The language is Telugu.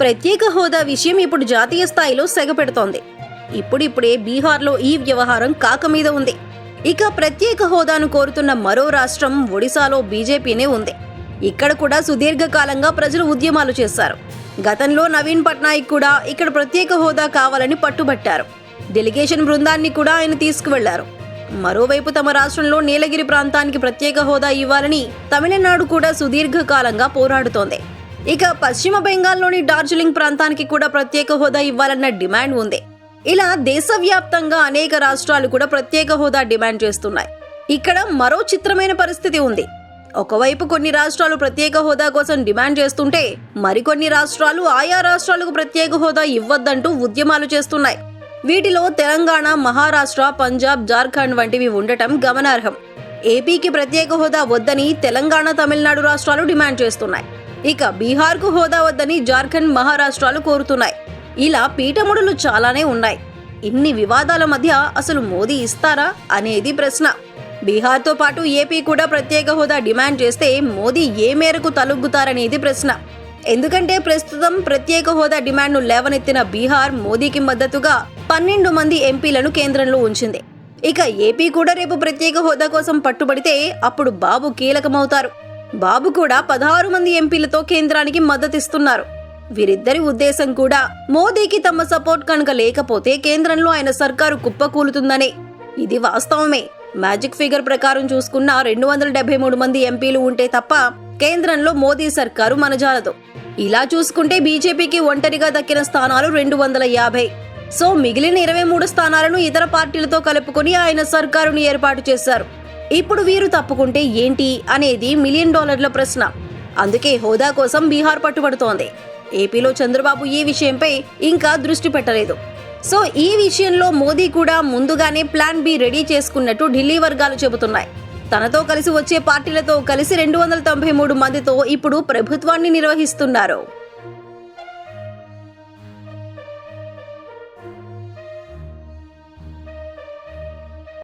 ప్రత్యేక హోదా విషయం ఇప్పుడు జాతీయ స్థాయిలో సెగపెడుతోంది ఇప్పుడిప్పుడే బీహార్లో ఈ వ్యవహారం కాక మీద ఉంది. ఇక ప్రత్యేక హోదాను కోరుతున్న మరో రాష్ట్రం ఒడిశాలో బీజేపీనే ఉంది. ఇక్కడ కూడా సుదీర్ఘకాలంగా ప్రజలు ఉద్యమాలు చేశారు. గతంలో నవీన్ పట్నాయక్ కూడా ఇక్కడ ప్రత్యేక హోదా కావాలని పట్టుబట్టారు. డెలిగేషన్ బృందాన్ని కూడా ఆయన తీసుకువెళ్ళారు. మరోవైపు తమ రాష్ట్రంలో నీలగిరి ప్రాంతానికి ప్రత్యేక హోదా ఇవ్వాలని తమిళనాడు కూడా సుదీర్ఘకాలంగా పోరాడుతోంది. ఇక పశ్చిమ బెంగాల్లోని డార్జిలింగ్ ప్రాంతానికి కూడా ప్రత్యేక హోదా ఇవ్వాలన్న డిమాండ్ ఉంది. ఇలా దేశవ్యాప్తంగా అనేక రాష్ట్రాలు కూడా ప్రత్యేక హోదా డిమాండ్ చేస్తున్నాయి. ఇక్కడ మరో చిత్రమైన పరిస్థితి ఉంది. ఒకవైపు కొన్ని రాష్ట్రాలు ప్రత్యేక హోదా కోసం డిమాండ్ చేస్తుంటే మరికొన్ని రాష్ట్రాలు ఆయా రాష్ట్రాలకు ప్రత్యేక హోదా ఇవ్వద్దంటూ ఉద్యమాలు చేస్తున్నాయి. వీటిలో తెలంగాణ మహారాష్ట్ర పంజాబ్ జార్ఖండ్ వంటివి ఉండటం గమనార్హం. ఏపీకి ప్రత్యేక హోదా వద్దని తెలంగాణ తమిళనాడు రాష్ట్రాలు డిమాండ్ చేస్తున్నాయి. ఇక బీహార్కు హోదా వద్దని జార్ఖండ్ మహారాష్ట్రాలు కోరుతున్నాయి. ఇలా పీఠముడులు చాలానే ఉన్నాయి. ఇన్ని వివాదాల మధ్య అసలు మోదీ ఇస్తారా అనేది ప్రశ్న. బీహార్తో పాటు ఏపీ కూడా ప్రత్యేక హోదా డిమాండ్ చేస్తే మోదీ ఏ మేరకు తలుగుతారనేది ప్రశ్న. ఎందుకంటే ప్రస్తుతం ప్రత్యేక హోదా డిమాండ్ను లేవనెత్తిన బీహార్ మోదీకి మద్దతుగా పన్నెండు మంది ఎంపీలను కేంద్రంలో ఉంచింది. ఇక ఏపీ కూడా రేపు ప్రత్యేక హోదా కోసం పట్టుబడితే అప్పుడు బాబు కీలకమవుతారు. బాబు కూడా పదహారు మంది ఎంపీలతో కేంద్రానికి మద్దతిస్తున్నారు. వీరిద్దరి ఉద్దేశం కూడా మోదీకి తమ సపోర్ట్ కనుక లేకపోతే కేంద్రంలో ఆయన సర్కారు కుప్పకూలుతుందనే. ఇది వాస్తవమే. మ్యాజిక్ ఫిగర్ ప్రకారం చూసుకున్న రెండు వందల డెబ్బై మూడు మంది ఎంపీలు ఉంటే తప్ప కేంద్రంలో మోదీ సర్కారు మనజాలదు. ఇలా చూసుకుంటే బీజేపీకి ఒంటరిగా దక్కిన స్థానాలు రెండు వందల యాభై. సో మిగిలిన ఇరవై మూడు స్థానాలను ఇతర పార్టీలతో కలుపుకొని ఆయన సర్కారుని ఏర్పాటు చేశారు. ఇప్పుడు వీరు తప్పుకుంటే ఏంటి అనేది మిలియన్ డాలర్ల ప్రశ్న. అందుకే హోదా కోసం బీహార్ పట్టుబడుతోంది. ఏపీలో చంద్రబాబు ఈ విషయంపై ఇంకా దృష్టి పెట్టలేదు. సో ఈ విషయంలో మోదీ కూడా ముందుగానే ప్లాన్ బి రెడీ చేసుకున్నట్టు ఢిల్లీ వర్గాలు చెబుతున్నాయి. తనతో కలిసి వచ్చే పార్టీలతో కలిసి రెండు వందల తొంభై మూడు మందితో ఇప్పుడు ప్రభుత్వాన్ని నిర్వహిస్తున్నారు.